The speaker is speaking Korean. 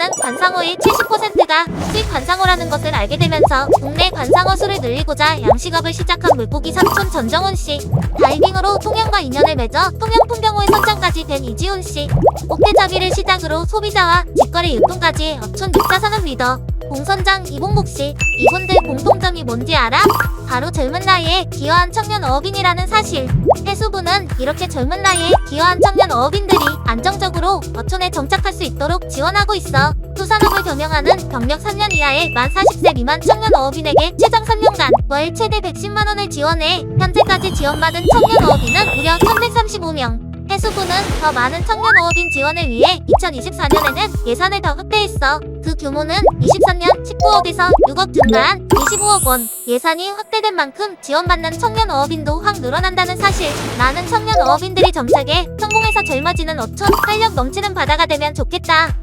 최근에는 관상어의 70%가 수입 관상어라는 것을 알게 되면서 국내 관상어 수를 늘리고자 양식업을 시작한 물고기 삼촌 전정훈 씨. 다이빙으로 통영과 인연을 맺어 통영 풍경호의 선장까지 된 이지훈 씨. 옥대잡이를 시작으로 소비자와 직거래 유통까지 어촌 육사산업 리더. 공선장 이봉국 씨. 이분들 공통점이 뭔지 알아? 바로 젊은 나이에 기여한 청년 어업인이라는 사실. 해수부는 이렇게 젊은 나이에 기여한 청년 어업인들이 안정적으로 어촌에 정착할 수 있도록 지원하고 있어. 수산업을 경영하는 경력 3년 이하의 만 40세 미만 청년 어업인에게 최장 3년간 월 최대 110만 원을 지원해 현재까지 지원받은 청년 어업인은 무려 1,135명. 해수부는 더 많은 청년 어업인 지원을 위해 2024년에는 예산을 더 확대했어. 그 규모는 23년 19억에서 6억 증가한 25억 원. 예산이 확대된 만큼 지원받는 청년 어업인도 확 늘어난다는 사실. 많은 청년 어업인들이 점차게 성공해서 젊어지는 어촌 활력 넘치는 바다가 되면 좋겠다.